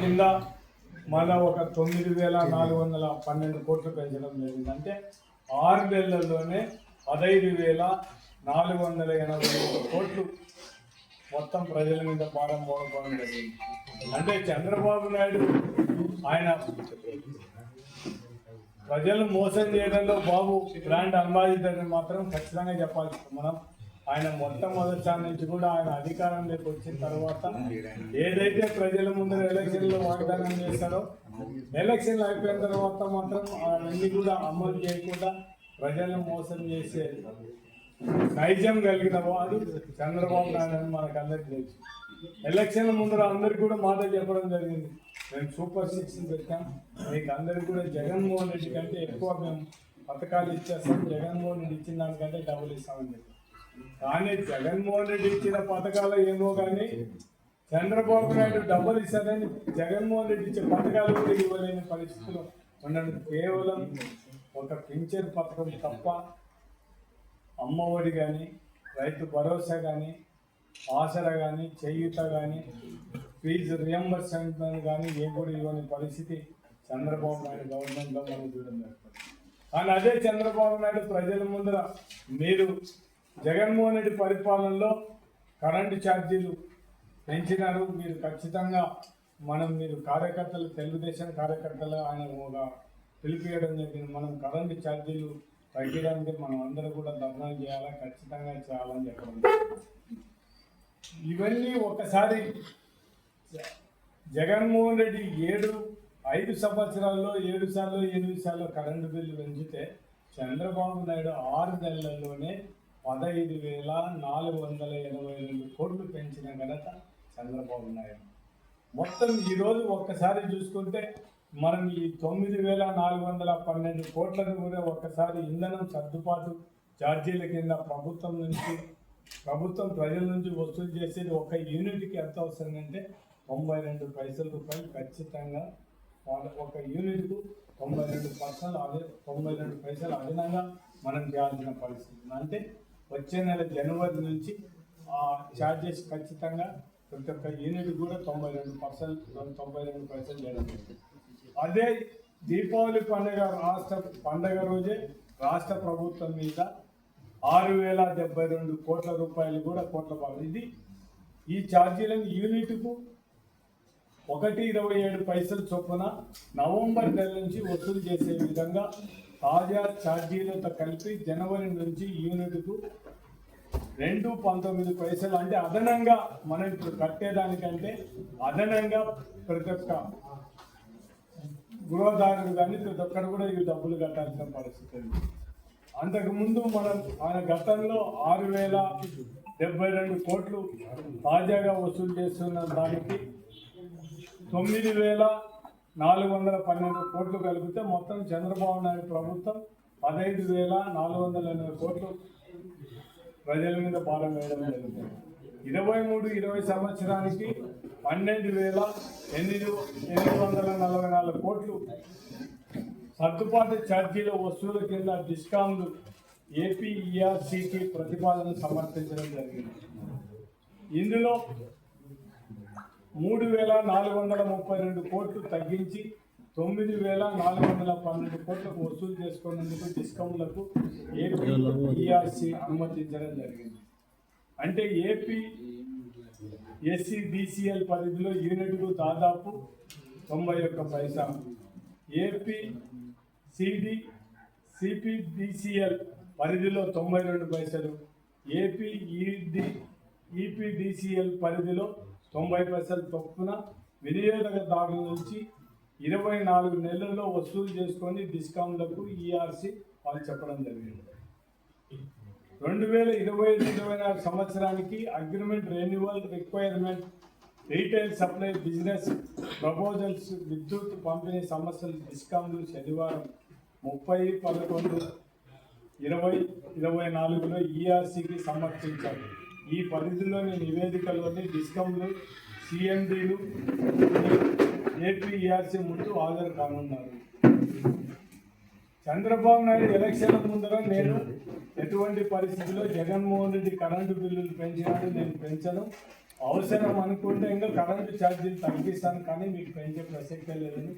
కింద మళ్ళా ఒక తొమ్మిది వేల నాలుగు వందల పన్నెండు కోట్లు పెంచడం జరిగింది. అంటే ఆరు నెలల్లోనే పదహైదు వేల నాలుగు వందల ఎనభై కోట్లు మొత్తం ప్రజల మీద భారం పోవడం జరిగింది. అంటే చంద్రబాబు నాయుడు ఆయన ప్రజలను మోసం చేయడంలో బాబు బ్రాండ్ అంబాసిడర్ మాత్రం ఖచ్చితంగా చెప్పాల్సింది. మనం ఆయన మొట్టమొదటిసారి నుంచి కూడా ఆయన అధికారంలోకి వచ్చిన తర్వాత ఏదైతే ప్రజల ముందర ఎలక్షన్లో వాగ్దానం చేశారో ఎలక్షన్లు అయిపోయిన తర్వాత మాత్రం అవన్నీ కూడా అమలు చేయకుండా ప్రజలను మోసం చేసే నైజం కలిగిన వాడు చంద్రబాబు నాయుడు అని మనకు అందరికీ తెలుసు. ఎలక్షన్ల ముందర అందరికి కూడా మాట చెప్పడం జరిగింది. మేము సూపర్ సిక్స్ పెట్టాం. మీకు అందరికి కూడా జగన్మోహన్ రెడ్డి కంటే ఎక్కువ మేము పథకాలు ఇచ్చేస్తాం. జగన్మోహన్ రెడ్డి ఇచ్చిన దానికంటే డబ్బులు ఇస్తామని చెప్పి కానీ జగన్మోహన్ రెడ్డి ఇచ్చిన పథకాలు ఏమో కానీ చంద్రబాబు నాయుడు డబ్బులు ఇస్తారని జగన్మోహన్ రెడ్డి ఇచ్చే పథకాలు కూడా ఇవ్వలేని పరిస్థితులు ఉండడం కేవలం ఒక పింఛన్ పథకం తప్ప అమ్మఒడి కానీ రైతు భరోసా కానీ ఆసరా కానీ చేయూత కానీ ఫీజు రియంబర్స్మెంట్ కానీ ఏ కూడా ఇవ్వని పరిస్థితి చంద్రబాబు నాయుడు గవర్నమెంట్లో మనం చూడడం జరుగుతుంది కానీ అదే చంద్రబాబు నాయుడు ప్రజల ముందర మీరు జగన్మోహన్ రెడ్డి పరిపాలనలో కరెంటు ఛార్జీలు పెంచినారు. మీరు ఖచ్చితంగా మనం మీరు కార్యకర్తలు తెలుగుదేశం కార్యకర్తలు ఆయన ఒక పిలిపియడం జరిగింది. మనం కరెంటు ఛార్జీలు తగ్గడానికి మనం అందరూ కూడా ధర్నాలు చేయాలా? ఖచ్చితంగా చేయాలని చెప్పడం. ఇవన్నీ ఒకసారి జగన్మోహన్ రెడ్డి ఏడు ఐదు సంవత్సరాల్లో ఏడు సార్లు ఎనిమిది సార్లు కరెంటు బిల్లు పెంచితే చంద్రబాబు నాయుడు ఆరు నెలల్లోనే పదహైదు వేల నాలుగు వందల ఎనభై రెండు కోట్లు పెంచిన ఘనత చంద్రబాబు నాయుడు. మొత్తం ఈరోజు ఒక్కసారి చూసుకుంటే మనం ఈ తొమ్మిది వేల నాలుగు వందల పన్నెండు కోట్లను కూడా ఒక్కసారి ఇంధనం సర్దుబాటు ఛార్జీల కింద ప్రభుత్వం నుంచి ప్రభుత్వం ప్రజల నుంచి వసూలు చేసేది ఒక యూనిట్కి ఎంత అవసరమంటే తొంభై రెండు పైసల రూపాయలు ఖచ్చితంగా. ఒక యూనిట్కు తొంభై రెండు పర్సెంట్ అదే తొంభై రెండు పైసలు అదనంగా మనం చేయాల్సిన పరిస్థితి. అంటే వచ్చే నెల జనవరి నుంచి ఆ ఛార్జెస్ ఖచ్చితంగా ప్రతి ఒక్క యూనిట్ కూడా తొంభై రెండు పర్సెంట్ తొంభై రెండు పైసలు చేయడం అదే దీపావళి పండుగ రాష్ట్ర పండుగ రోజే రాష్ట్ర ప్రభుత్వం మీద ఆరు వేల డెబ్బై రెండు కోట్ల రూపాయలు కూడా కోట్ల రూపాయలు. ఇది ఈ ఛార్జీలను యూనిట్కు ఒకటి ఇరవై ఏడు పైసలు చొప్పున నవంబర్ నెల నుంచి వసూలు చేసే విధంగా తాజా ఛార్జీలతో కలిపి జనవరి నుంచి యూనిట్కు రెండు పంతొమ్మిది పైసలు. అంటే అదనంగా మనం ఇప్పుడు కట్టేదానికంటే అదనంగా ప్రతి ఒక్క గృహదారుడు కానీ ప్రతి ఒక్కరు కూడా ఈ డబ్బులు కట్టాల్సిన పరిస్థితి ఉంది. అంతకుముందు మనం ఆయన గతంలో ఆరు వేల డెబ్బై రెండు కోట్లు తాజాగా వసూలు చేస్తున్న దానికి తొమ్మిది వేల నాలుగు వందల పన్నెండు కోట్లు కలిపితే మొత్తం చంద్రబాబు నాయుడు ప్రభుత్వం పదహైదు వేల నాలుగు వందల ఎనభై కోట్లు ప్రజల మీద భారం వేయడం జరుగుతుంది ఇరవై మూడు ఇరవై సంవత్సరానికి పన్నెండు వేల ఎనిమిది ఎనిమిది వందల నలభై నాలుగు కోట్లు సర్దుబాటు ఛార్జీల వసూలు కింద డిస్కామ్లు ఏపీఈఆర్సీకి ప్రతిపాదన సమర్పించడం జరిగింది. ఇందులో మూడు వేల నాలుగు వందల ముప్పై రెండు కోట్లు తగ్గించి తొమ్మిది వేల నాలుగు వందల పన్నెండు కోట్లకు వసూలు చేసుకున్నందుకు డిస్కౌంట్లకు ఏపీ ఈఆర్సీ అనుమతించడం జరిగింది. అంటే ఏపీ ఎస్సీ డిసిఎల్ పరిధిలో యూనిట్కు దాదాపు తొంభై ఒక్క పైసా. ఏపీ సిడి సిపిడిసిఎల్ పరిధిలో తొంభై రెండు పైసలు. ఏపీ ఈడి ఈపీడిసిఎల్ పరిధిలో తొంభై పైసలు చొప్పున వినియోగదారుల నుంచి ఇరవై నాలుగు నెలల్లో వసూలు చేసుకొని డిస్కౌంట్లకు ఈఆర్సీ వాళ్ళు చెప్పడం జరిగింది. రెండు వేల ఇరవై ఐదు ఇరవై నాలుగు సంవత్సరానికి agreement renewal requirement retail supply business proposals విద్యుత్ పంపిణీ సమస్యలు డిస్కౌంట్లు శనివారం ముప్పై పదకొండు ఇరవై ఇరవై నాలుగులో ఈఆర్సీకి సమర్పించారు. ఈ పరిధిలోని నివేదికలోని డిస్కౌంట్లు సిఎండీలు ఏపీఈఆర్సీ ముందు హాజరు కానున్నారు. చంద్రబాబు నాయుడు ఎలక్షన్ల ముందర నేను ఎటువంటి పరిస్థితిలో జగన్మోహన్ రెడ్డి కరెంటు బిల్లులు పెంచినాడు నేను పెంచను. అవసరం అనుకుంటే ఇంకా కరెంటు ఛార్జీలు తగ్గిస్తాను కానీ మీకు పెంచే ప్రసక్తే లేదని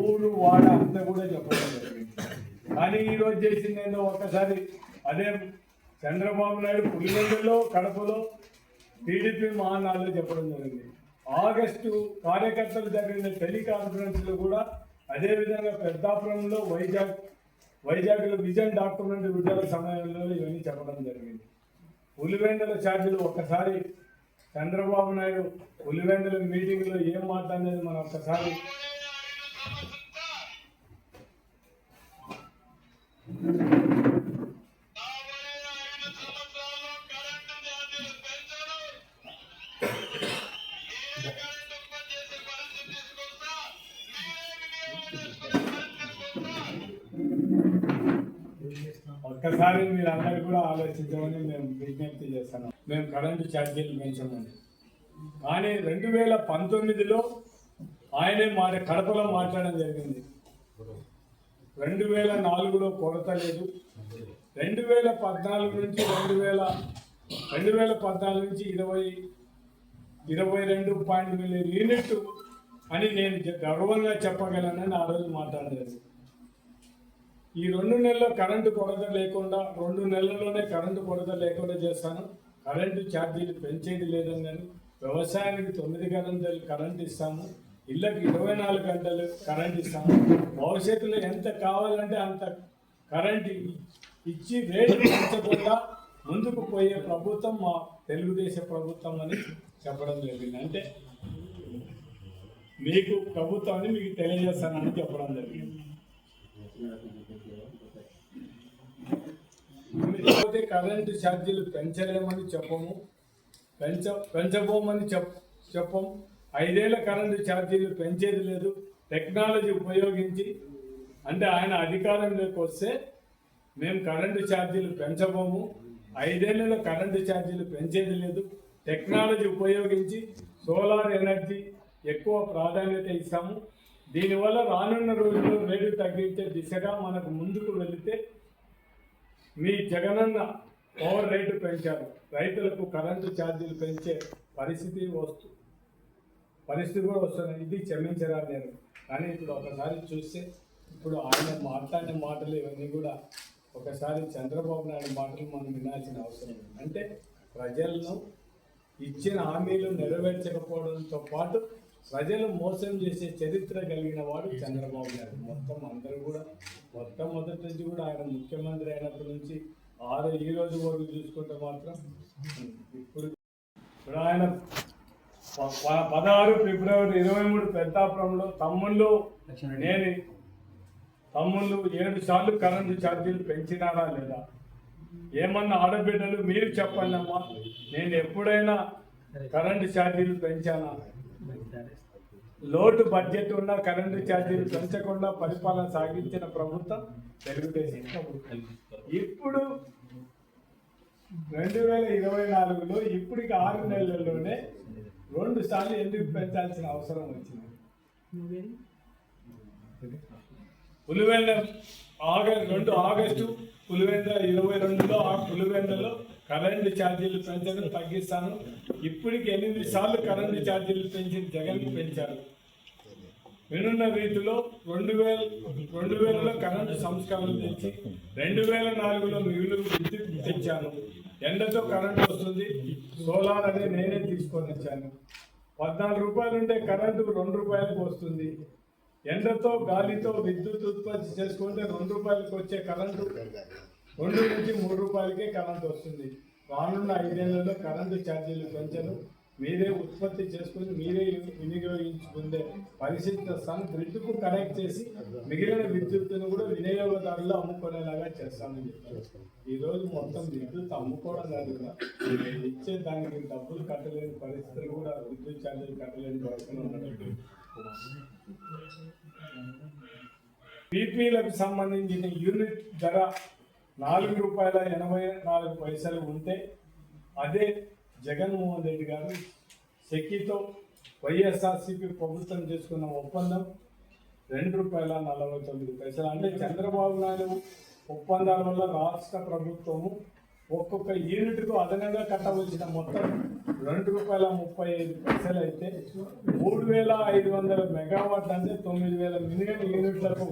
ఊరు వాడ అంతా కూడా చెప్పడం జరిగింది కానీ ఈరోజు చేసింది నేను ఒక్కసారి అదే చంద్రబాబు నాయుడు పులివెందులో కడపలో టీడీపీ మహానాడులో చెప్పడం జరిగింది. ఆగస్టు కార్యకర్తలు జరిగిన టెలికాన్ఫరెన్స్లో కూడా అదేవిధంగా పెద్దాపురంలో వైజాగ్ వైజాగ్లో విజన్ డాక్యుమెంట్ విడుదల సమయంలో ఇవన్నీ చెప్పడం జరిగింది. పులివెందుల ఛార్జీలు ఒక్కసారి చంద్రబాబు నాయుడు పులివెందుల మీటింగ్లో ఏం మాట్లాడలేదు మనం ఒక్కసారి రాబోయే ఒక్కసారి మీరు కూడా ఆలోచించమని మేము విజ్ఞప్తి చేస్తున్నాం. మేము కరెంటు ఛార్జీలు పెంచమని కానీ రెండు వేల పంతొమ్మిదిలో ఆయనే మా కడపలో మాట్లాడడం జరిగింది. రెండు వేల నాలుగులో కొరత లేదు. రెండు వేల పద్నాలుగు నుంచి రెండు వేల రెండు వేల పద్నాలుగు నుంచి ఇరవై ఇరవై రెండు పాయింట్ మిలియన్ యూనిట్ అని నేను గర్వంగా చెప్పగలనని ఆ రోజు మాట్లాడలేదు ఈ రెండు నెలల్లో కరెంటు కొరత లేకుండా రెండు నెలల్లోనే కరెంటు కొరత లేకుండా చేస్తాను. కరెంటు ఛార్జీలు పెంచేది లేదని నేను వ్యవసాయానికి తొమ్మిది గంటలు కరెంట్ ఇస్తాము ఇళ్ళకి ఇరవై నాలుగు గంటలు కరెంట్ ఇస్తాము భవిష్యత్తులో ఎంత కావాలంటే అంత కరెంట్ ఇచ్చి రేటు పెంచకుండా ముందుకు పోయే ప్రభుత్వం మా తెలుగుదేశం ప్రభుత్వం అని చెప్పడం జరిగింది. అంటే మీకు ప్రభుత్వం అని మీకు తెలియజేస్తానని చెప్పడం జరిగింది. లేకపోతే కరెంటు ఛార్జీలు పెంచలేమని చెప్పము. పెంచ పెంచబోమని చెప్ చెప్పం. ఐదేళ్ళ కరెంటు ఛార్జీలు పెంచేది లేదు. టెక్నాలజీ ఉపయోగించి అంటే ఆయన అధికారంలోకి వస్తే మేము కరెంటు ఛార్జీలు పెంచబోము. ఐదేళ్ళలో కరెంటు ఛార్జీలు పెంచేది లేదు. టెక్నాలజీ ఉపయోగించి సోలార్ ఎనర్జీ ఎక్కువ ప్రాధాన్యత ఇస్తాము. దీనివల్ల రానున్న రోజుల్లో రేటు తగ్గించే దిశగా మనకు ముందుకు వెళితే మీ జగనన్న పవర్ రేటు పెంచారు. రైతులకు కరెంటు ఛార్జీలు పెంచే పరిస్థితి వస్తు పరిస్థితి కూడా వస్తుంది ఇది క్షమించరా నేను. కానీ ఇప్పుడు ఒకసారి చూస్తే ఇప్పుడు ఆయన మాట్లాడిన మాటలు ఇవన్నీ కూడా ఒకసారి చంద్రబాబు నాయుడు మాటలు మనం వినాల్సిన అవసరం ఉంది. అంటే ప్రజలను ఇచ్చిన హామీలు నెరవేర్చకపోవడంతో పాటు ప్రజలు మోసం చేసే చరిత్ర కలిగిన వాడు చంద్రబాబు నాయుడు మొత్తం అందరూ కూడా మొత్తం మొదటి నుంచి కూడా ఆయన ముఖ్యమంత్రి అయినప్పటి నుంచి ఆరు ఈ రోజు వరకు చూసుకుంటే మాత్రం ఇప్పుడు ఇప్పుడు ఆయన పదహారు ఫిబ్రవరి ఇరవై మూడు పెద్దాపురంలో తమ్ముళ్ళు నేను తమ్ముళ్ళు ఏడు సార్లు కరెంటు ఛార్జీలు పెంచినారా లేదా? ఏమన్నా ఆడబిడ్డలు మీరు చెప్పండి అమ్మా నేను ఎప్పుడైనా కరెంటు ఛార్జీలు పెంచానా? లోటు బడ్జెట్ ఉన్న కరెంటు ఛార్జీలు పెంచకుండా పరిపాలన సాగించిన ప్రభుత్వం తెలుగుదేశం ప్రభుత్వం. ఇప్పుడు రెండు వేల ఇరవై నాలుగులో ఇప్పటికి ఆరు నెలల్లోనే రెండు సార్లు ఎందుకు పెంచాల్సిన అవసరం వచ్చింది? పులివెంద ఆగస్ట్ రెండు ఆగస్టు పులివెంద ఇరవై రెండులో ఆ పులివెందలో కరెంటు ఛార్జీలు పెంచడం తగ్గిస్తాను. ఇప్పటికి ఎనిమిది సార్లు కరెంటు ఛార్జీలు పెంచి జగన్ పెంచారు. వినున్న రీతిలో రెండు వేల రెండు వేలలో కరెంటు సంస్కరణలు తెచ్చి రెండు వేల నాలుగులో మిగులు విద్యుత్ తెచ్చాను. ఎండతో కరెంటు వస్తుంది సోలార్ అనేది నేనే తీసుకొని వచ్చాను. పద్నాలుగు రూపాయలు ఉంటే కరెంటు రెండు రూపాయలకు వస్తుంది. ఎండతో గాలితో విద్యుత్ ఉత్పత్తి చేసుకుంటే రెండు రూపాయలకి వచ్చే కరెంటు. రెండు నుంచి మూడు రూపాయలకే కరెంటు వస్తుంది. రానున్న ఐదేళ్ళలో కరెంటు ఛార్జీలు పెంచను. మీరే ఉత్పత్తి చేసుకుని మీరే వినియోగించుకుందే పరిస్థితి సన్ గ్రిడ్కు కనెక్ట్ చేసి మిగిలిన విద్యుత్తును కూడా వినియోగదారులు అమ్ముకునేలాగా చేస్తామని చెప్పారు. ఈ రోజు మొత్తం విద్యుత్ అమ్ముకోవడం కాదు ఇచ్చే దానికి డబ్బులు కట్టలేని పరిస్థితులు కూడా విద్యుత్ ఛార్జీలు కట్టలేని పరిస్థితులు ఉన్నట్టు పీపీలకు సంబంధించిన యూనిట్ ధర నాలుగు రూపాయల ఎనభై నాలుగు పైసలు ఉంటే అదే జగన్మోహన్ రెడ్డి గారు సెక్కితో వైఎస్ఆర్సీపీ ప్రభుత్వం చేసుకున్న ఒప్పందం రెండు రూపాయల నలభై తొమ్మిది పైసలు. అంటే చంద్రబాబు నాయుడు ఒప్పందాల వల్ల రాష్ట్ర ప్రభుత్వము ఒక్కొక్క యూనిట్కు అదనంగా కట్టవలసిన మొత్తం రెండు రూపాయల ముప్పై ఐదు పైసలు అయితే మూడు వేల ఐదు వందల మెగావాట్ అంటే తొమ్మిది వేల మిలియన్ యూనిట్లకు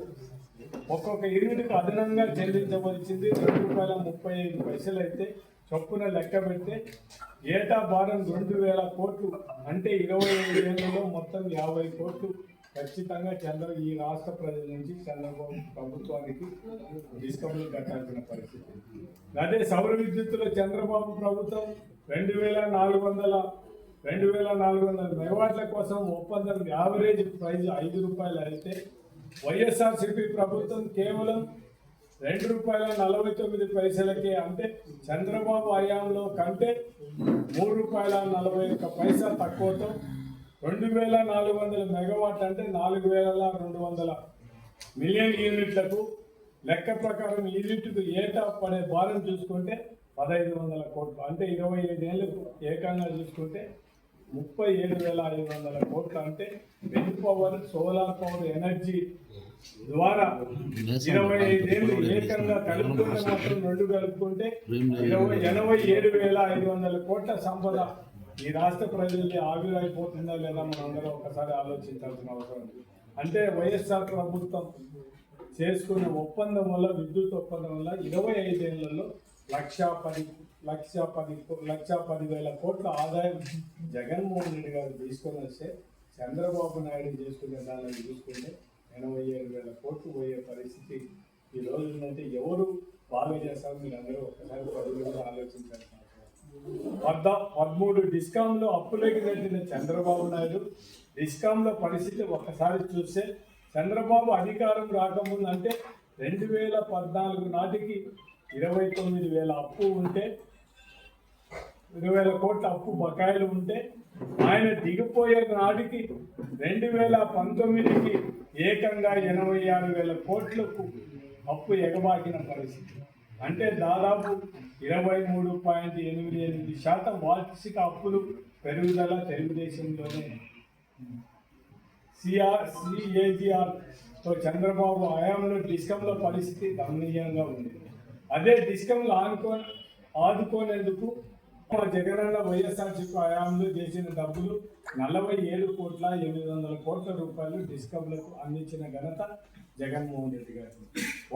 ఒక్కొక్క యూనిట్కు అదనంగా చెల్లించవలసింది రెండు రూపాయల ముప్పై ఐదు పైసలు అయితే చొప్పున లెక్క పెడితే ఏటా భారం రెండు వేల కోట్లు అంటే ఇరవై ఐదు ఏళ్ళలో మొత్తం యాభై కోట్లు ఖచ్చితంగా చంద్ర ఈ రాష్ట్ర ప్రజల నుంచి చంద్రబాబు ప్రభుత్వానికి డిస్కౌంట్లు కట్టాల్సిన పరిస్థితి. అదే సౌర విద్యుత్తులో చంద్రబాబు ప్రభుత్వం రెండు వేల నాలుగు వందల రెండు వేల నాలుగు వందల మెగావాట్ల కోసం ఒప్పందం యావరేజ్ ప్రైజ్ ఐదు రూపాయలు అయితే వైఎస్ఆర్సిపి ప్రభుత్వం కేవలం రెండు రూపాయల నలభై తొమ్మిది పైసలకే అంటే చంద్రబాబు హయాంలో కంటే మూడు రూపాయల నలభై ఒక్క పైసా తక్కువతో రెండు వేల నాలుగు వందల మెగావాట్ అంటే నాలుగు వేల రెండు వందల మిలియన్ యూనిట్లకు లెక్క ప్రకారం యూనిట్కు ఏటా పడే భారం చూసుకుంటే పదహైదు వందల కోట్లు. అంటే ఇరవై ఐదేళ్ళకు ఏకంగా చూసుకుంటే ముప్పై ఏడు వేల ఐదు వందల కోట్లు అంటే wind power solar power energy ద్వారా ఇరవై ఐదేళ్ళు ఏకంగా కలుపుకుంటే రెండు కలుపుకుంటే ఇరవై ఎనభై ఏడు వేల ఐదు వందల కోట్ల సంపద ఈ రాష్ట్ర ప్రజలకి ఆవిరైపోతుందా లేదా మనం అందరూ ఒకసారి ఆలోచించాల్సిన అవసరం ఉంది. అంటే వైఎస్ఆర్ ప్రభుత్వం చేసుకున్న ఒప్పందం వల్ల విద్యుత్ ఒప్పందం వల్ల ఇరవై ఐదేళ్ళలో లక్ష పది లక్ష పది లక్ష పదివేల కోట్ల ఆదాయం జగన్మోహన్ రెడ్డి గారు తీసుకొని వస్తే చంద్రబాబు నాయుడు చేసుకునే దానిని చూసుకుంటే ఎనభై ఏడు వేల కోట్లు పోయే పరిస్థితి ఈ రోజు ఉందంటే ఎవరు బాగా చేస్తారో? మీరు అందరూ ఒక్కసారి పది రోజులు అవసరం ఉంది. పద్ద పదమూడు డిస్కాంలో అప్పులకి నెట్టిన చంద్రబాబు నాయుడు డిస్కాంలో పరిస్థితి ఒక్కసారి చూస్తే చంద్రబాబు అధికారం రాకముందు అంటే రెండు వేల పద్నాలుగు నాటికి ఇరవై తొమ్మిది వేల అప్పు ఉంటే ఇరవై వేల కోట్ల అప్పు బకాయిలు ఉంటే ఆయన దిగిపోయే నాటికి రెండు వేల పంతొమ్మిదికి ఏకంగా ఎనభై ఆరు వేల కోట్లకు అప్పు ఎగబాకిన పరిస్థితి అంటే దాదాపు ఇరవై మూడు పాయింట్ ఎనిమిది ఎనిమిది శాతం వార్షిక అప్పులు పెరుగుదల తెలుగుదేశంలోనే. సిఆర్ సిఏజిఆర్తో చంద్రబాబు హయాంలో డిస్కంల పరిస్థితి గమనీయంగా ఉంది. అదే డిస్కంలు ఆనుకో ఆదుకోనేందుకు మా జగనన్న వైఎస్ఆర్సీపీ హయాంలో చేసిన డబ్బులు నలభై ఏడు కోట్ల ఎనిమిది వందల కోట్ల రూపాయలు డిస్కంలకు అందించిన ఘనత జగన్మోహన్ రెడ్డి గారు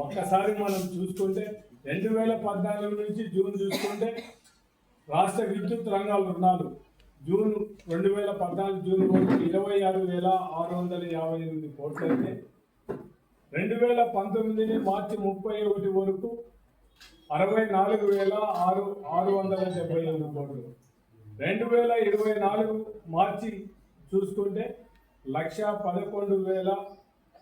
ఒక్కసారి మనం చూసుకుంటే రెండు వేల పద్నాలుగు నుంచి జూన్ చూసుకుంటే రాష్ట్ర విద్యుత్ రంగాల రుణాలు. జూన్ రెండు వేల పద్నాలుగు జూన్ వరకు ఇరవై ఆరు వేల ఆరు వందల యాభై ఎనిమిది కోట్లయితే రెండు వేల పంతొమ్మిది మార్చి ముప్పై ఒకటి వరకు అరవై నాలుగు వేల ఆరు ఆరు వందల డెబ్బై ఎనిమిది కోట్లు. రెండు వేల ఇరవై నాలుగు మార్చి చూసుకుంటే లక్ష పదకొండు వేల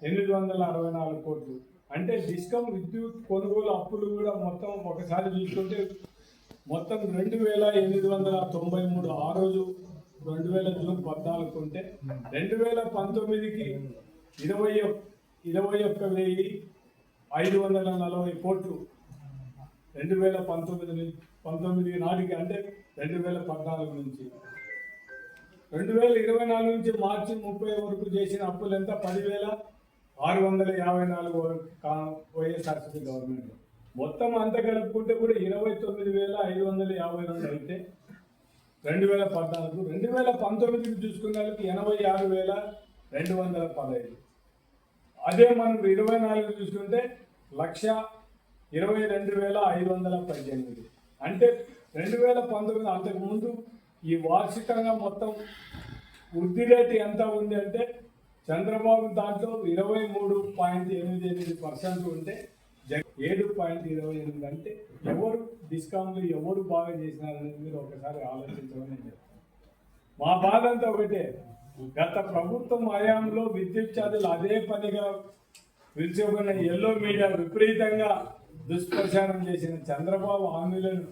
ఎనిమిది వందల అరవై నాలుగు కోట్లు. అంటే డిస్కమ్ విద్యుత్ కొనుగోలు అప్పులు కూడా మొత్తం ఒకసారి చూసుకుంటే మొత్తం రెండు వేల ఎనిమిది వందల తొంభై మూడు ఆ రోజు రెండు వేల జూన్ పద్నాలుగు ఉంటే రెండు వేల పంతొమ్మిదికి ఇరవై ఇరవై ఒక్క వెయ్యి ఐదు వందల నలభై కోట్లు రెండు వేల పంతొమ్మిది పంతొమ్మిది నాటికి అంటే రెండు వేల పద్నాలుగు నుంచి. రెండు వేల ఇరవై నాలుగు నుంచి మార్చి ముప్పై వరకు చేసిన అప్పులు ఎంత? పదివేల ఆరు వందల యాభై నాలుగు వరకు వైఎస్ఆర్సీపీ గవర్నమెంట్. మొత్తం అంత కలుపుకుంటే కూడా ఇరవై తొమ్మిది వేల ఐదు వందల యాభై రెండు అయితే రెండు వేల పద్నాలుగు రెండు వేల పంతొమ్మిదికి చూసుకున్న వాళ్ళకి ఎనభై ఆరు వేల రెండు వందల పదహైదు. అదే మనం ఇరవై నాలుగు చూసుకుంటే లక్ష ఇరవై రెండు వేల ఐదు వందల పద్దెనిమిది. అంటే రెండు వేల పంతొమ్మిది అంతకుముందు ఈ వార్షికంగా మొత్తం వృద్ధి రేటు ఎంత ఉంది అంటే చంద్రబాబు దాంట్లో ఇరవై మూడు పాయింట్ ఎనిమిది ఎనిమిది పర్సెంట్ ఉంటే ఏడు పాయింట్ ఇరవై ఎనిమిది అంటే ఎవరు డిస్కౌంట్లు ఎవరు బాగా చేసినారనేది మీరు ఒకసారి ఆలోచించమని చెప్తాను. మా బాధ అంతా ఒకటే. గత ప్రభుత్వం హయాంలో విద్యుత్ ఛార్జీలు అదే పనిగా విరుచుకున్న ఎల్లో మీడియా విపరీతంగా దుష్ప్రచారం చేసిన చంద్రబాబు హామీలను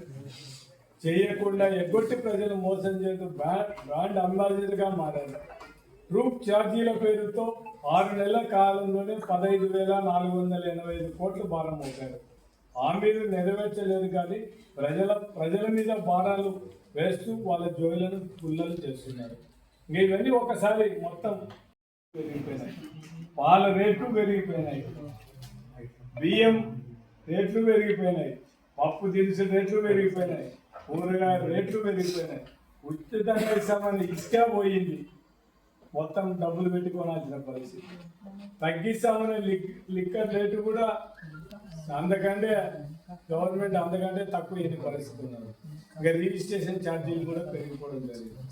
చేయకుండా ఎగ్గొట్టి ప్రజలు మోసం చేస్తూ బ్రాండ్ బ్రాండ్ అంబాసిడర్గా మారారు. రూప్ ఛార్జీల పేరుతో ఆరు నెలల కాలంలోనే పదహైదు వేల నాలుగు వందల ఎనభై ఐదు కోట్లు భారం ఆ హామీలు నెరవేర్చలేదు కానీ ప్రజల ప్రజల మీద భారాలు వేస్తూ వాళ్ళ జోయిలను పుల్లలు చేస్తున్నారు. ఇవన్నీ ఒకసారి మొత్తం పెరిగిపోయినాయి. పాల రేట్లు పెరిగిపోయినాయి. బియ్యం రేట్లు పెరిగిపోయినాయి. పప్పు దినుసుల రేట్లు పెరిగిపోయినాయి. కూరగాయల రేట్లు పెరిగిపోయినాయి. ఉచితంగా ఇస్తామని ఇసుక పోయింది. మొత్తం డబ్బులు పెట్టుకోవాల్సిన పరిస్థితి. తగ్గిస్తామనే లిక్ లిక్కర్ రేటు కూడా అందుకంటే గవర్నమెంట్ అందుకంటే తక్కువ అయిన పరిస్థితి ఉన్నారు ఇంకా రిజిస్ట్రేషన్ ఛార్జీలు కూడా పెరిగిపోవడం జరిగింది.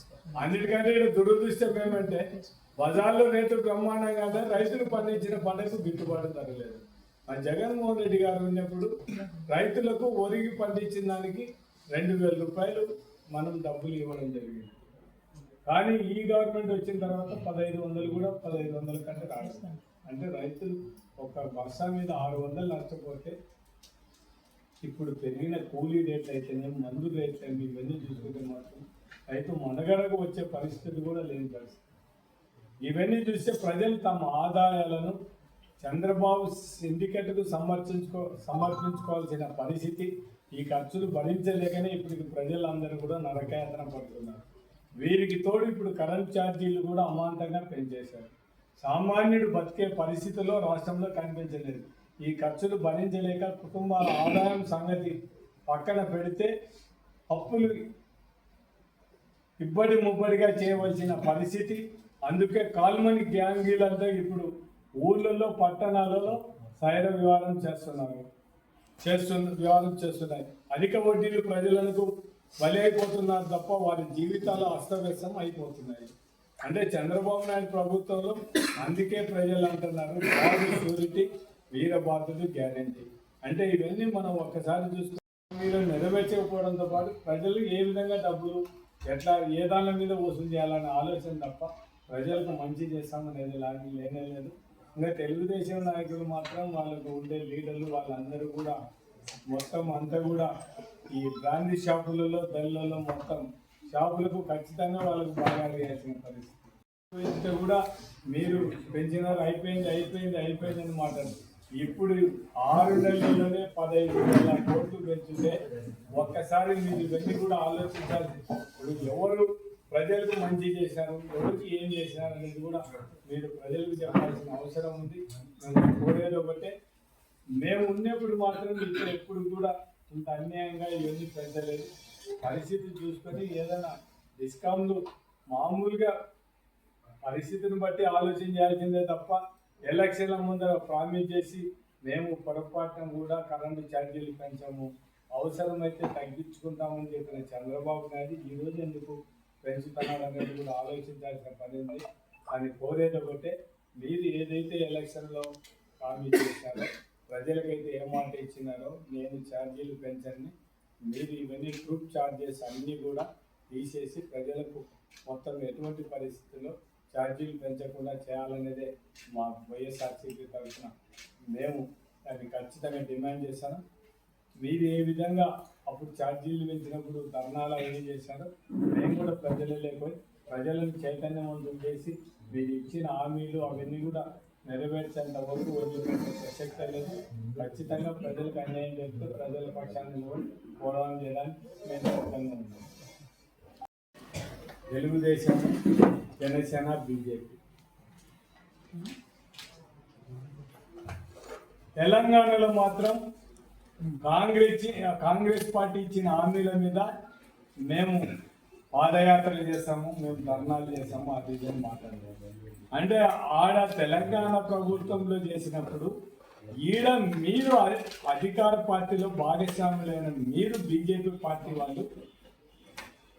అన్నిటికంటే ఇక్కడ దురదృష్టం ఏమంటే బజార్లో రేటు బ్రహ్మాండంగా ఉంటే రైతులు పండించిన పంటకు గిట్టుబాటు ధరలేదు ఆ జగన్మోహన్ రెడ్డి గారు ఉన్నప్పుడు రైతులకు ఒరిగి పండించిన దానికి రెండు వేల రూపాయలు మనం డబ్బులు ఇవ్వడం జరిగింది. కానీ ఈ గవర్నమెంట్ వచ్చిన తర్వాత పదహైదు వందలు కూడా పదహైదు వందల కంటే రాదు. అంటే రైతులు ఒక వర్షం మీద ఆరు వందలు నష్టపోతే ఇప్పుడు పెరిగిన కూలీ రేట్లు అయితేనే మందు రేట్లు అయినా ఇవన్నీ చూసుకుంటే మాత్రం రైతు మనగడకు వచ్చే పరిస్థితి కూడా లేని పరిస్థితి. ఇవన్నీ చూస్తే ప్రజలు తమ ఆదాయాలను చంద్రబాబు సిండికేట్కు సమర్పించుకో సమర్పించుకోవాల్సిన పరిస్థితి ఈ ఖర్చులు భరించలేకనే ఇప్పుడు ప్రజలందరూ కూడా నరకయాతన పడుతున్నారు. వీరికి తోడు ఇప్పుడు కరెంట్ ఛార్జీలు కూడా అమాంతంగా పెంచేశారు. సామాన్యుడు బతికే పరిస్థితుల్లో రాష్ట్రంలో కనిపించలేదు. ఈ ఖర్చులు భరించలేక కుటుంబాల ఆదాయం సంగతి పక్కన పెడితే అప్పులు ఇబ్బడి ముబ్బడిగా చేయవలసిన పరిస్థితి. అందుకే కాల్మని గ్యాంగీలంతా ఇప్పుడు ఊళ్ళల్లో పట్టణాలలో సైర వివాహం చేస్తున్నారు. చేస్తున్న వివాహం చేస్తున్నాయి. అధిక వడ్డీలు ప్రజలకు బలి అయిపోతున్నారు తప్ప వారి జీవితాలు అస్తవ్యస్తం అయిపోతున్నాయి. అంటే చంద్రబాబు నాయుడు ప్రభుత్వంలో అందుకే ప్రజలు అంటున్నారు బాబు షూరిటీ వీరబాధుడు గ్యారంటీ అంటే ఇవన్నీ మనం ఒక్కసారి చూస్తే మీరు నెరవేర్చకపోవడంతో పాటు ప్రజలు ఏ విధంగా డబ్బులు ఎట్లా ఏ దాని మీద వసూలు చేయాలనే ఆలోచన తప్ప ప్రజలకు మంచి చేస్తామనేది లాగి లేనే లేదు. ఇంకా తెలుగుదేశం నాయకులు మాత్రం వాళ్ళకు ఉండే లీడర్లు వాళ్ళందరూ కూడా మొత్తం అంతా కూడా ఈ గాంధీ షాపులలో దళ్ళలో మొత్తం షాపులకు ఖచ్చితంగా వాళ్ళకు బాగా వేయాల్సిన పరిస్థితి. పెంచితే కూడా మీరు పెంచినారు అయిపోయింది అయిపోయింది అయిపోయింది అని మాట్లాడు ఇప్పుడు ఆరు నెలల్లోనే పదహైదు వేల కోట్లు పెంచితే ఒక్కసారి మీరు ఇవన్నీ కూడా ఆలోచించాలి. ఇప్పుడు ఎవరు ప్రజలకు మంచి చేశారు ఎవరికి ఏం చేశారు అనేది కూడా మీరు ప్రజలకు చెప్పాల్సిన అవసరం ఉంది. మేము కోరేది ఒకటే మేము ఉన్నప్పుడు మాత్రం ఇక్కడ ఎప్పుడు కూడా ఇంత అన్యాయంగా ఇవన్నీ పెంచలేదు పరిస్థితి చూసుకొని ఏదైనా డిస్కౌంట్లు మామూలుగా పరిస్థితిని బట్టి ఆలోచన చేయాల్సిందే తప్ప ఎలక్షన్ల ముందర ప్రామిస్ చేసి మేము పొరపాటున కూడా కరెంటు ఛార్జీలు పెంచాము. అవసరమైతే తగ్గించుకుంటామని చెప్పిన చంద్రబాబు నాయుడు ఈరోజు ఎందుకు పెంచుతున్నాడు అనేది కూడా ఆలోచించాల్సిన పని ఉంది. కానీ కోరేది ఒకటే మీరు ఏదైతే ఎలక్షన్లో హామీ చేశారో ప్రజలకైతే ఏ మాట ఇచ్చినారో నేను ఛార్జీలు పెంచండి. మీరు ఇవన్నీ గ్రూప్ ఛార్జెస్ అన్నీ కూడా తీసేసి ప్రజలకు మొత్తం ఎటువంటి పరిస్థితుల్లో ఛార్జీలు పెంచకుండా చేయాలనేదే మా వైఎస్ఆర్సీపీ తరఫున మేము దాన్ని ఖచ్చితంగా డిమాండ్ చేశాను మీరు ఏ విధంగా అప్పుడు ఛార్జీలు పెంచినప్పుడు ధర్నాలు ఏం చేశారో మేము కూడా ప్రజలు లేకపోయి ప్రజలను చైతన్యవంతం చేసి మీరు ఇచ్చిన హామీలు అవన్నీ కూడా నెరవేర్చేంత వరకు వదిలిపెట్టే ప్రసక్తే లేదు. ఖచ్చితంగా ప్రజలకు అన్యాయం చేస్తూ ప్రజల పక్షాన్ని పోరాటం చేయడానికి మేము సిద్ధంగా ఉన్నాం. తెలుగుదేశం జనసేన బీజేపీ. తెలంగాణలో మాత్రం కాంగ్రెస్ కాంగ్రెస్ పార్టీ ఇచ్చిన హామీల మీద మేము పాదయాత్రలు చేస్తాము మేము ధర్నాలు చేస్తాము అది ఇది మాట్లాడలేదు అంటే ఆడ తెలంగాణ ప్రభుత్వంలో చేసినప్పుడు ఈడ మీరు అధికార పార్టీలో భాగస్వాములైన మీరు బీజేపీ పార్టీ వాళ్ళు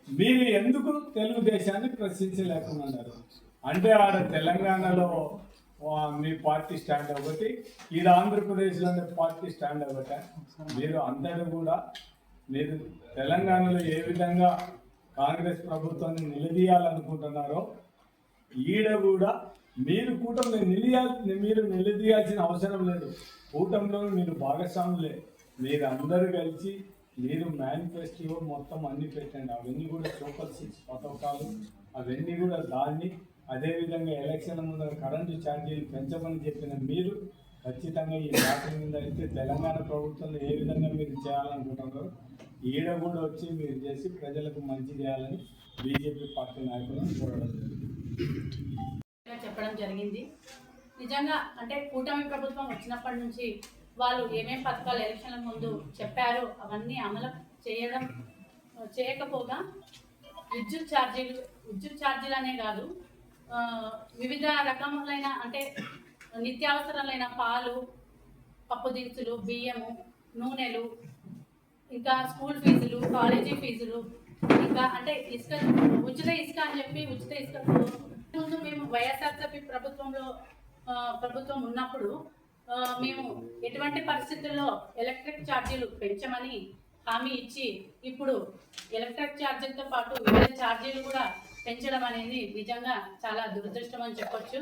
మీరు ఎందుకు తెలుగుదేశాన్ని ప్రశ్నించలేకున్నారు? అంటే ఆడ తెలంగాణలో మీ పార్టీ స్టాండ్ ఒకటి ఈడ ఆంధ్రప్రదేశ్లోని పార్టీ స్టాండ్ ఒకటి మీరు అందరూ కూడా మీరు తెలంగాణలో ఏ విధంగా కాంగ్రెస్ ప్రభుత్వాన్ని నిలదీయాలనుకుంటున్నారో ఈడ కూడా మీరు కూటమిని నిలియాల్సి మీరు నిలదీయాల్సిన అవసరం లేదు. కూటమిలో మీరు భాగస్వాములే. మీరు అందరూ కలిసి మీరు మేనిఫెస్టో మొత్తం అన్ని పెట్టండి. అవన్నీ కూడా సూపర్ సిక్స్ పథకాలు. అవన్నీ కూడా దాన్ని అదేవిధంగా ఎలక్షన్ ముందర కరెంటు ఛార్జీలు పెంచమని చెప్పిన మీరు ఖచ్చితంగా ఈ వాటి మీద అయితే తెలంగాణ ప్రభుత్వంలో ఏ విధంగా మీరు చేయాలనుకుంటున్నారో ఈడ కూడా వచ్చి మీరు చేసి ప్రజలకు మంచి చేయాలని బీజేపీ పార్టీ నాయకులను కోరడం చెప్పడం జరిగింది. నిజంగా అంటే కూటమి ప్రభుత్వం వచ్చినప్పటి నుంచి వాళ్ళు ఏమేమి పథకాలు ఎలక్షన్ల ముందు చెప్పారో అవన్నీ అమలు చేయడం చేయకపోగా విద్యుత్ ఛార్జీలు విద్యుత్ ఛార్జీలు అనే కాదు వివిధ రకములైన అంటే నిత్యావసరాలైన పాలు పప్పు దినుసులు బియ్యము నూనెలు ఇంకా స్కూల్ ఫీజులు కాలేజీ ఫీజులు ఇంకా అంటే ఇసుక ఉచిత ఇసుక అని చెప్పి ఉచిత ఇసుక ముందు మేము వైఎస్ఆర్సీపీ ప్రభుత్వంలో ప్రభుత్వం ఉన్నప్పుడు మేము ఎటువంటి పరిస్థితుల్లో ఎలక్ట్రిక్ ఛార్జీలు పెంచమని హామీ ఇచ్చి ఇప్పుడు ఎలక్ట్రిక్ ఛార్జీలతో పాటు వివిధ ఛార్జీలు కూడా పెంచడం అనేది నిజంగా చాలా దురదృష్టం అని చెప్పొచ్చు.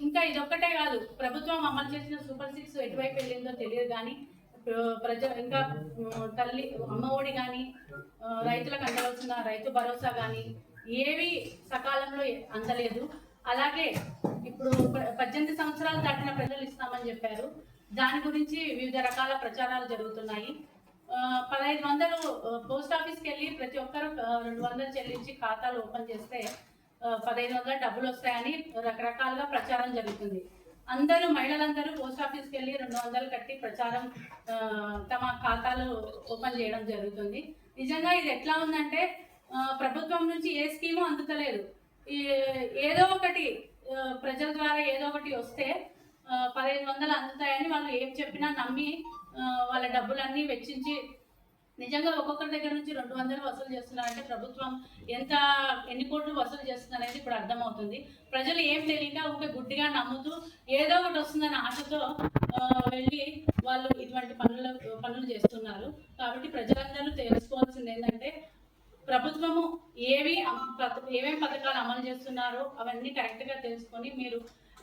ఇంకా ఇదొక్కటే కాదు ప్రభుత్వం అమలు చేసిన సూపర్ సిక్స్ ఎటువైపు వెళ్ళిందో తెలియదు కానీ ప్రజ ఇంకా తల్లి అమ్మ ఒడి కానీ రైతులకు అందవలసిన రైతు భరోసా కానీ ఏవి సకాలంలో అందలేదు. అలాగే ఇప్పుడు ప- పద్దెనిమిది సంవత్సరాలు దాటిన ప్రజలు ఇస్తామని చెప్పారు. దాని గురించి వివిధ రకాల ప్రచారాలు జరుగుతున్నాయి. పదహైదు వందలు పోస్ట్ ఆఫీస్కి వెళ్ళి ప్రతి ఒక్కరు రెండు వందలు చెల్లించి ఖాతాలు ఓపెన్ చేస్తే పదహైదు వందల డబ్బులు వస్తాయని రకరకాలుగా ప్రచారం జరుగుతుంది. అందరూ మహిళలందరూ పోస్ట్ ఆఫీస్కి వెళ్ళి రెండు వందలు కట్టి ప్రచారం తమ ఖాతాలు ఓపెన్ చేయడం జరుగుతుంది. నిజంగా ఇది ఎట్లా ఉందంటే ప్రభుత్వం నుంచి ఏ స్కీము అందుతలేదు. ఈ ఏదో ఒకటి ప్రజల ద్వారా ఏదో ఒకటి వస్తే పదహైదు వందలు అందుతాయని వాళ్ళు ఏం చెప్పినా నమ్మి వాళ్ళ డబ్బులన్నీ వెచ్చించి నిజంగా ఒక్కొక్కరి దగ్గర నుంచి రెండు వందలు వసూలు చేస్తున్నారంటే ప్రభుత్వం ఎంత ఎన్ని కోట్లు వసూలు చేస్తుందనేది ఇప్పుడు అర్థమవుతుంది. ప్రజలు ఏం తెలియక ఒక గుడ్డిగా నమ్ముతూ ఏదో ఒకటి వస్తుందనే ఆశతో వెళ్ళి వాళ్ళు ఇటువంటి పనులు పనులు చేస్తున్నారు. కాబట్టి ప్రజలందరూ తెలుసుకోవాల్సింది ఏంటంటే ప్రభుత్వము ఏవి ఏమేమి పథకాలు అమలు చేస్తున్నారో అవన్నీ కరెక్ట్గా తెలుసుకొని మీరు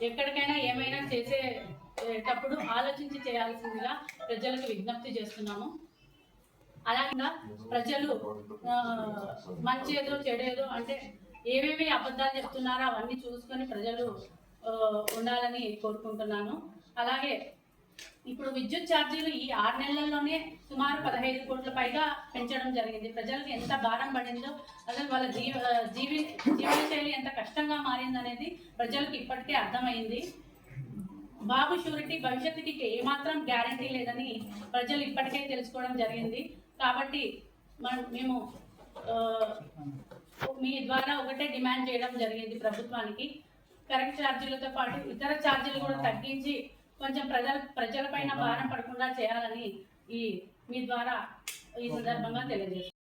ఎక్కడికైనా ఏమైనా చేసేటప్పుడు ఆలోచించి చేయాల్సిందిగా ప్రజలకు విజ్ఞప్తి చేస్తున్నాము. అలాగా ప్రజలు మంచి ఏదో చెడేదో అంటే ఏమేమి అబద్ధాలు చెప్తున్నారో అవన్నీ చూసుకొని ప్రజలు ఉండాలని కోరుకుంటున్నాను. అలాగే ఇప్పుడు విద్యుత్ ఛార్జీలు ఈ ఆరు నెలల్లోనే సుమారు పదహైదు కోట్ల పైగా పెంచడం జరిగింది. ప్రజలకు ఎంత భారం పడిందో అసలు వాళ్ళ జీవ జీవి జీవనశైలి ఎంత కష్టంగా మారిందనేది ప్రజలకు ఇప్పటికే అర్థమైంది. బాబు షూరిటీ భవిష్యత్తుకి ఏమాత్రం గ్యారంటీ లేదని ప్రజలు ఇప్పటికే తెలుసుకోవడం జరిగింది. కాబట్టి మనం మేము మీ ద్వారా ఒకటే డిమాండ్ చేయడం జరిగింది ప్రభుత్వానికి. కరెంట్ ఛార్జీలతో పాటు ఇతర ఛార్జీలు కూడా తగ్గించి కొంచెం ప్రజల ప్రజలపైన భారం పడకుండా చేయాలని ఈ మీ ద్వారా ఈ సందర్భంగా తెలియజేస్తున్నాను